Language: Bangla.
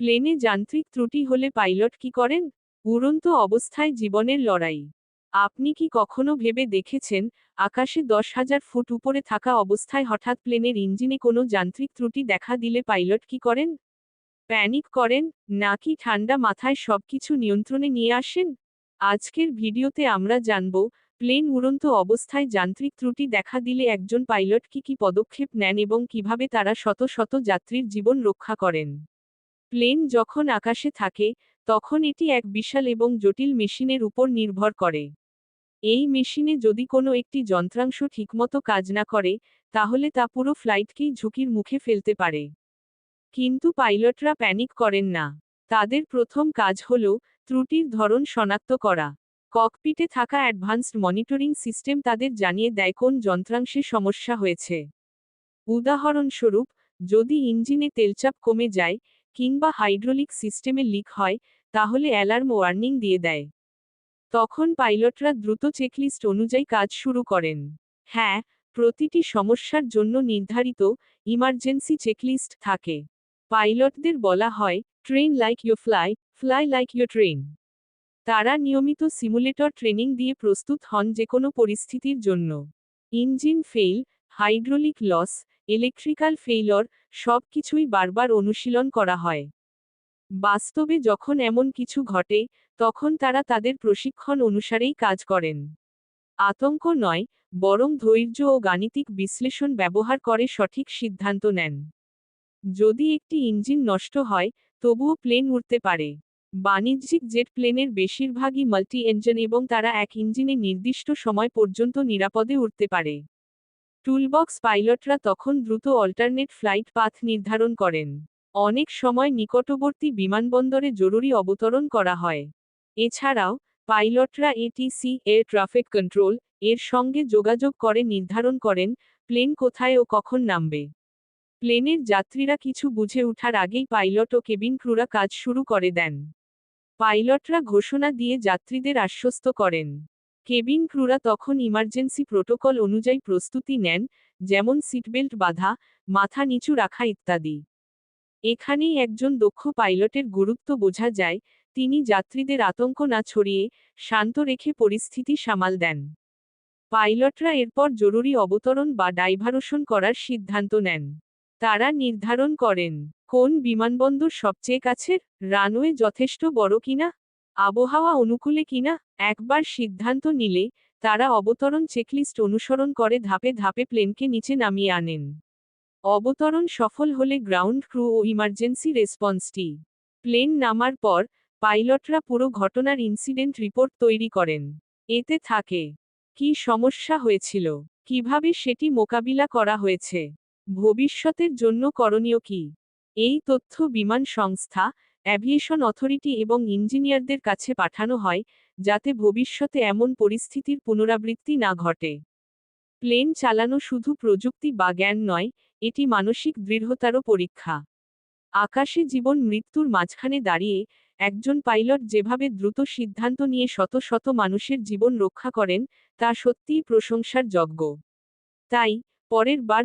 প্লেনে যান্ত্রিক ত্রুটি হলে পাইলট কি করেন? উড়ন্ত অবস্থায় জীবনের লড়াই। আপনি কি কখনো ভেবে দেখেছেন, আকাশে দশ হাজার ফুট উপরে থাকা অবস্থায় হঠাৎ প্লেনের ইঞ্জিনে কোনো যান্ত্রিক ত্রুটি দেখা দিলে পাইলট কি করেন? প্যানিক করেন, নাকি ঠান্ডা মাথায় সবকিছু নিয়ন্ত্রণে নিয়ে আসেন? আজকের ভিডিওতে আমরা জানব, প্লেন উড়ন্ত অবস্থায় যান্ত্রিক ত্রুটি দেখা দিলে একজন পাইলট কি কি পদক্ষেপ নেন এবং কীভাবে তারা শত শত যাত্রীর জীবন রক্ষা করেন। প্লেন যখন আকাশে থাকে, তখন এটি এক বিশাল এবং জটিল মেশিনের উপর নির্ভর করে। এই মেশিনে যদি কোনো একটি যন্ত্রাংশ ঠিকমতো কাজ না করে, তাহলে তা পুরো ফ্লাইটকেই ঝুঁকির মুখে ফেলতে পারে। কিন্তু পাইলটরা প্যানিক করেন না। তাদের প্রথম কাজ হল ত্রুটির ধরন শনাক্ত করা। ককপিটে থাকা অ্যাডভান্সড মনিটরিং সিস্টেম তাদের জানিয়ে দেয় কোন যন্ত্রাংশে সমস্যা হয়েছে। উদাহরণস্বরূপ, যদি ইঞ্জিনে তেলচাপ কমে যায় কিংবা হাইড্রোলিক সিস্টেমে লিক হয়, তাহলে অ্যালার্ম ওয়ার্নিং দিয়ে দেয়। তখন পাইলটরা দ্রুত চেকলিস্ট অনুযায়ী কাজ শুরু করেন। হ্যাঁ প্রতিটি সমস্যার জন্য নির্ধারিত ইমার্জেন্সি চেকলিস্ট থাকে। পাইলটদের বলা হয় train like you fly fly like you train তারা নিয়মিত সিমুলেটর ট্রেনিং দিয়ে প্রস্তুত হন যে কোনো পরিস্থিতির জন্য। Engine fail hydraulic loss, electrical failure, সব কিছুই বারবার অনুশীলন করা হয়। বাস্তবে যখন এমন কিছু ঘটে, তখন তারা তাদের প্রশিক্ষণ অনুসারেই কাজ করেন। আতঙ্ক নয়, বরং ধৈর্য ও গাণিতিক বিশ্লেষণ ব্যবহার করে সঠিক সিদ্ধান্ত নেন। যদি একটি ইঞ্জিন নষ্ট হয়, তবুও প্লেন উড়তে পারে। বাণিজ্যিক জেট প্লেনের বেশিরভাগই মাল্টি ইঞ্জিন এবং তারা এক ইঞ্জিনে নির্দিষ্ট সময় পর্যন্ত নিরাপদে উঠতে পারে। টুলবক্স পাইলটরা তখন দ্রুত অল্টারনেট ফ্লাইট পাথ নির্ধারণ করেন। অনেক সময় নিকটবর্তী বিমানবন্দরে জরুরি অবতরণ করা হয়। এছাড়াও, পাইলটরা এটিসি এয়ার ট্রাফিক কন্ট্রোল এর সঙ্গে যোগাযোগ করে নির্ধারণ করেন প্লেন কোথায় ও কখন নামবে। প্লেনের যাত্রীরা কিছু বুঝে ওঠার আগেই পাইলট ও কেবিন ক্রুরা কাজ শুরু করে দেন। পাইলটরা ঘোষণা দিয়ে যাত্রীদের আশ্বস্ত করেন। কেবিন ক্রুরা তখন ইমার্জেন্সি প্রোটোকল অনুযায়ী প্রস্তুতি নেন, যেমন সিটবেল্ট বাঁধা, মাথা নিচু রাখা ইত্যাদি। এখানেই একজন দক্ষ পাইলটের গুরুত্ব বোঝা যায়, তিনি যাত্রীদের আতঙ্ক না ছড়িয়ে, শান্ত রেখে পরিস্থিতি সামাল দেন। পাইলটরা এরপর জরুরি অবতরণ বা ডাইভারশন করার সিদ্ধান্ত নেন। তারা নির্ধারণ করেন, কোন বিমানবন্দর সবচেয়ে কাছের, রানওয়ে যথেষ্ট বড় কিনা? আবহাওয়া অনুকূলে কিনা, একবার সিদ্ধান্ত নিলে তারা অবতরণ চেকলিস্ট অনুসরণ করে ধাপে ধাপে প্লেনকে নিচে নামিয়ে আনেন। অবতরণ সফল হলে গ্রাউন্ড ক্রু ও ইমার্জেন্সি রেসপন্সটি প্লেন নামার পর পাইলটরা পুরো ঘটনার ইনসিডেন্ট রিপোর্ট তৈরি করেন। এতে থাকে, কি সমস্যা হয়েছিল, কীভাবে সেটি মোকাবিলা করা হয়েছে, ভবিষ্যতের জন্য করণীয় কি? এই তথ্য বিমান সংস্থা অ্যাভিয়েশন অথরিটি এবং ইঞ্জিনিয়ারদের কাছে পাঠানো হয়, যাতে ভবিষ্যতে এমন পরিস্থিতির পুনরাবৃত্তি না ঘটে। প্লেন চালানো শুধু প্রযুক্তি বা জ্ঞান নয়, এটি মানসিক দৃঢ়তারও পরীক্ষা। আকাশে জীবন মৃত্যুর মাঝখানে দাঁড়িয়ে, একজন পাইলট যেভাবে দ্রুত সিদ্ধান্ত নিয়ে শত শত মানুষের জীবন রক্ষা করেন, তা সত্যিই প্রশংসার যজ্ঞ। তাই, পরের বার